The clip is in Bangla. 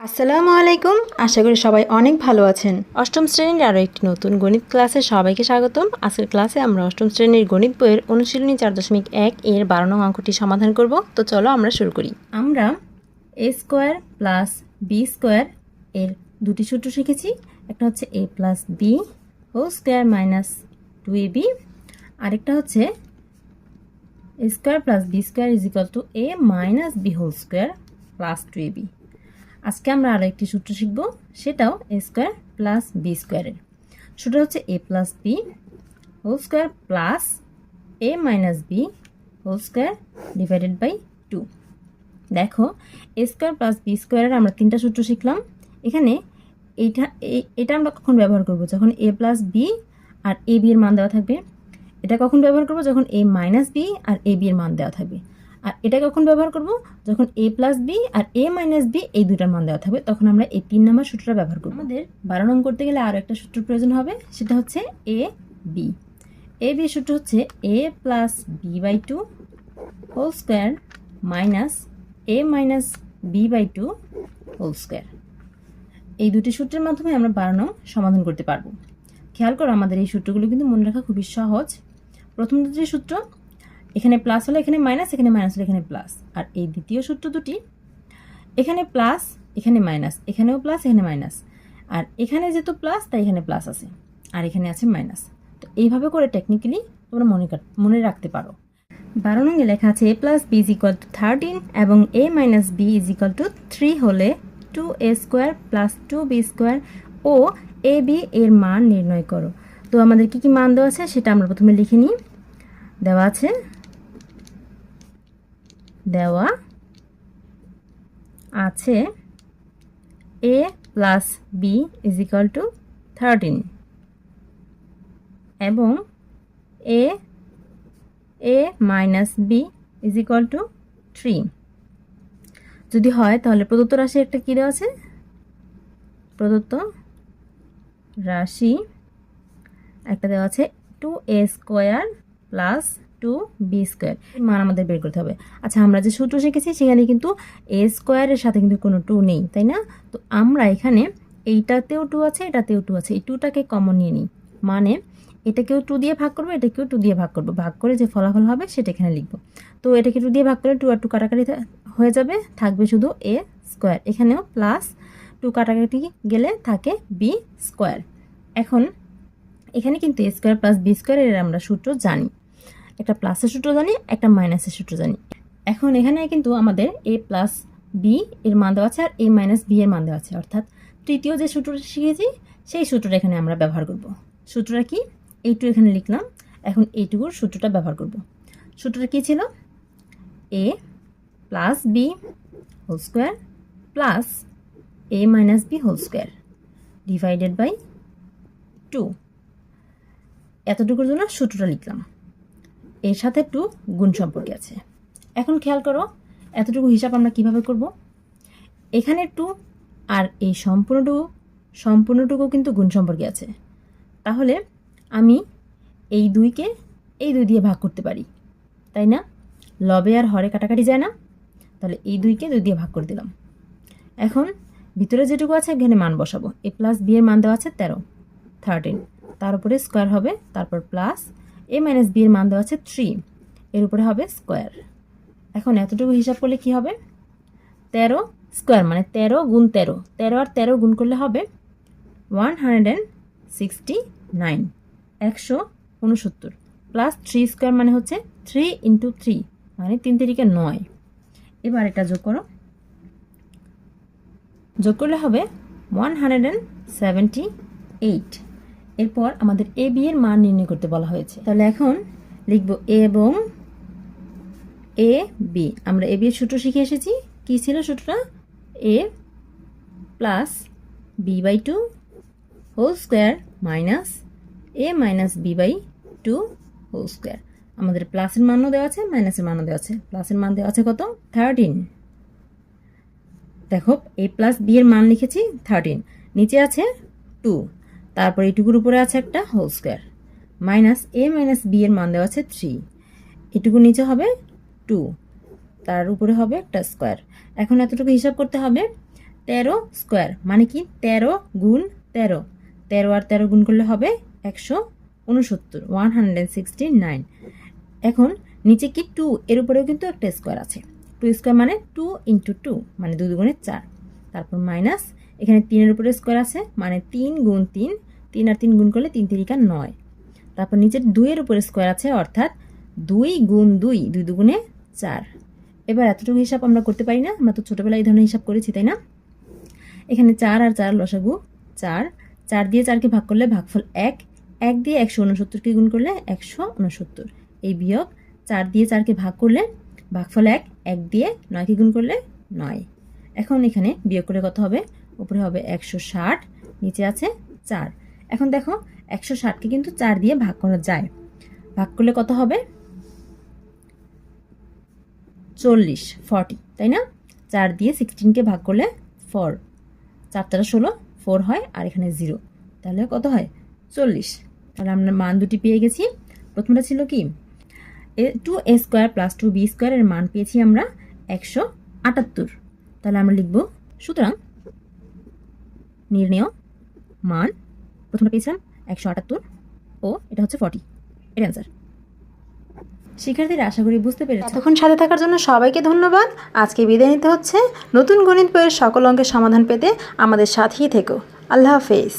আসসালামু আলাইকুম। আশা করি সবাই অনেক ভালো আছেন। অষ্টম শ্রেণির আরও একটি নতুন গণিত ক্লাসে সবাইকে স্বাগতম। আজকের ক্লাসে আমরা অষ্টম শ্রেণির গণিত বইয়ের অনুশীলনী চার দশমিক এক এর বারো নং অঙ্কটি সমাধান করব। তো চলো আমরা শুরু করি। আমরা A square plus B square এর দুটি সূত্র শিখেছি। একটা হচ্ছে A plus B whole square minus two A B. আরেকটা হচ্ছে A square plus B square is equal to A minus B whole square plus two A B. আজকে আমরা আরও একটি সূত্র শিখব, সেটাও এ স্কোয়ার প্লাস বি স্কোয়ারের সূত্র হচ্ছে A plus B whole square plus A minus B whole square divided by two দেখো এ স্কোয়ার প্লাস বি স্কোয়ারের আমরা তিনটা সূত্র শিখলাম। এখানে এইটা, এই- এটা আমরা কখন ব্যবহার করব? যখন এ প্লাস বি আর এ বি এর মান দেওয়া থাকবে। এটা কখন ব্যবহার করব? যখন এ মাইনাস বি আর এ বি এর মান দেওয়া থাকবে। আর এটা কখন ব্যবহার করব? যখন এ প্লাস বি আর এ মাইনাস বি এই দুটার মান দেওয়া থাকবে, তখন আমরা এই তিন নম্বর সূত্রটা ব্যবহার করব। আমাদের বারো নং করতে গেলে আরও একটা সূত্র প্রয়োজন হবে, সেটা হচ্ছে এ বি এ বি সূত্র হচ্ছে A plus B by two whole square minus A minus B by two whole square এই দুটি সূত্রের মাধ্যমে আমরা বারো নং সমাধান করতে পারব। খেয়াল করো, আমাদের এই সূত্রগুলো কিন্তু মনে রাখা খুবই সহজ। প্রথম দুটি সূত্র এখানে প্লাস হলে এখানে মাইনাস এখানে মাইনাস হলে এখানে প্লাস আর এই দ্বিতীয় সূত্র দুটি, এখানে প্লাস এখানে মাইনাস এখানেও প্লাস এখানে মাইনাস আর এখানে যেহেতু প্লাস তাই এখানে প্লাস আছে। আর এখানে আছে মাইনাস তো এইভাবে করে টেকনিক্যালি তোমরা মনে মনে রাখতে পারো। বারো নঙ্গে লেখা আছে A plus B is equal to thirteen এবং A minus B is equal to three হলে two A square plus two B square O A B এর মান নির্ণয় করো। তো আমাদের কি কি মান দেওয়া আছে সেটা আমরা প্রথমে লিখে নিই। দেওয়া আছে দেওয়া আছে A plus B is equal to thirteen এবং A A minus B is equal to three যদি হয়, তাহলে প্রদত্ত রাশি একটা কী দেওয়া আছে? প্রদত্ত রাশি একটা দেওয়া আছে two A square plus two B square. মান আমাদের বের করতে হবে। আচ্ছা আমরা যে সূত্র শিখেছি, সেখানে কিন্তু এ স্কোয়ারের সাথে কিন্তু কোনো টু নেই, তাই না? তো আমরা এখানে এইটাতেও টু আছে, এটাতেও টু আছে। এই টুটাকে কমন নিয়ে নিই। মানে এটাকেও টু দিয়ে ভাগ করব, এটাকেও টু দিয়ে ভাগ করব। ভাগ করে যে ফলাফল হবে, সেটা এখানে লিখব। তো এটাকে টু দিয়ে ভাগ করলে টু আর টু কাটাকাটি হয়ে যাবে, থাকবে শুধু এ স্কোয়ার। এখানেও প্লাস টু কাটাকাটি গেলে থাকে বি স্কোয়ার। এখন এখানে কিন্তু এ স্কোয়ার প্লাস বি স্কোয়ারের আমরা সূত্র জানি। একটা প্লাসের সূত্র জানি, একটা মাইনাসের সূত্র জানি। এখন এখানে কিন্তু আমাদের এ প্লাস বি এর মান দেওয়া আছে আর এ মাইনাস বি এর মান দেওয়া আছে। অর্থাৎ তৃতীয় যে সূত্রটা শিখেছি, সেই সূত্রটা এখানে আমরা ব্যবহার করব। সূত্রটা কি? এইটু এখানে লিখলাম। এখন এইটুকুর সূত্রটা ব্যবহার করব। সূত্রটা কী ছিল? A plus B whole square plus A minus B whole square divided by two এতটুকুর জন্য সূত্রটা লিখলাম। এর সাথে একটু গুণ সম্পর্কে আছে। এখন খেয়াল করো, এতটুকু হিসাব আমরা কীভাবে করব? এখানে একটু আর এই সম্পূর্ণটুকু সম্পূর্ণটুকু কিন্তু গুণ সম্পর্কে আছে। তাহলে আমি এই দুইকে এই দুই দিয়ে ভাগ করতে পারি, তাই না? লবে আর হরে কাটাকাটি যায় না? তাহলে এই দুইকে দুই দিয়ে ভাগ করে দিলাম। এখন ভিতরে যেটুকু আছে এখানে মান বসাবো। এ প্লাস বি এর মান দেওয়া আছে তেরো থার্টিন তার উপরে স্কোয়ার হবে, তারপর প্লাস এ মাইনাস বি এর মান দেওয়া আছে থ্রি এর উপরে হবে স্কোয়ার এখন এতটুকু হিসাব করলে কি হবে? তেরো স্কোয়ার মানে তেরো গুণ তেরো। তেরো আর তেরো গুণ করলে হবে one hundred and sixty nine একশো উনসত্তর। প্লাস থ্রি স্কোয়ার মানে হচ্ছে থ্রি ইন্টু থ্রি মানে তিন তিরিকে নয়। এবার এটা যোগ করো। যোগ করলে হবে one hundred and seventy eight এরপর আমাদের এ বি এর মান নির্ণয় করতে বলা হয়েছে। তাহলে এখন লিখব এ এবং এ বি আমরা এ বি এর সূত্র শিখে এসেছি। কি ছিল সূত্রটা? A plus B by two whole square minus A minus B by two whole square আমাদের প্লাসের মানও দেওয়া আছে মাইনাসের মানও দেওয়া আছে। প্লাসের মান দেওয়া আছে কত? থার্টিন দেখো এ প্লাস বি এর মান লিখেছি থার্টিন নিচে আছে টু তারপর এটুকুর উপরে আছে একটা whole square minus A minus B এর মান দেওয়া আছে থ্রি এটুকু নিচে হবে টু তার উপরে হবে একটা স্কোয়ার এখন এতটুকু হিসাব করতে হবে, তেরো স্কোয়ার মানে কি? তেরো গুণ তেরো। তেরো আর তেরো গুণ করলে হবে একশো উনসত্তর ওয়ান হান্ড্রেড সিক্সটি নাইন এখন নিচে কি টু এর উপরেও কিন্তু একটা স্কোয়ার আছে। টু স্কোয়ার মানে টু ইন্টু টু মানে দুই দুগুণে চার। তারপর মাইনাস এখানে তিনের উপরে স্কোয়ার আছে মানে তিন গুণ তিন তিন আর তিন গুণ করলে তিন তিরিকা নয়। তারপর নিচের দুইয়ের উপরে স্কোয়ার আছে, অর্থাৎ দুই গুণ দুই দুই দুগুণে চার। এবার এতটুকু হিসাব আমরা করতে পারি না, আমরা তো ছোটোবেলায় এই ধরনের হিসাব করেছি, তাই না? এখানে চার আর চার লসাগু চার। চার দিয়ে চারকে ভাগ করলে ভাগফল এক। এক দিয়ে একশো উনসত্তরকে গুণ করলে একশো উনসত্তর এই বিয়োগ চার দিয়ে চারকে ভাগ করলে ভাগফল এক। এক দিয়ে নয়কে গুণ করলে নয়। এখন এখানে বিয়োগ করে কত হবে? উপরে হবে একশো ষাট, নিচে আছে চার। এখন দেখো, একশো ষাটকে কিন্তু চার দিয়ে ভাগ করা যায়। ভাগ করলে কত হবে? চল্লিশ, ফর্টি, তাই না? চার দিয়ে সিক্সটিনকে ভাগ করলে ফোর। চার চারা ষোলো, ফোর হয়, আর এখানে জিরো। তাহলে কত হয়? চল্লিশ। তাহলে আমরা মান দুটি পেয়ে গেছি। প্রথমটা ছিল কি? A two A square plus two B স্কোয়ারের মান পেয়েছি আমরা একশো আটাত্তর। তাহলে আমরা লিখব, সুতরাং নির্ণেয় মান প্রথমটা পেয়েছিলাম একশো আটাত্তর ও এটা হচ্ছে ফর্টি এর অ্যান্সার শিক্ষার্থীরা আশা করি বুঝতে পেরেছে এতক্ষণ সাথে থাকার জন্য সবাইকে ধন্যবাদ। আজকে বিদায় নিতে হচ্ছে। নতুন গণিত বইয়ের সকল অঙ্কের সমাধান পেতে আমাদের সাথেই থেকো। আল্লাহ হাফেজ।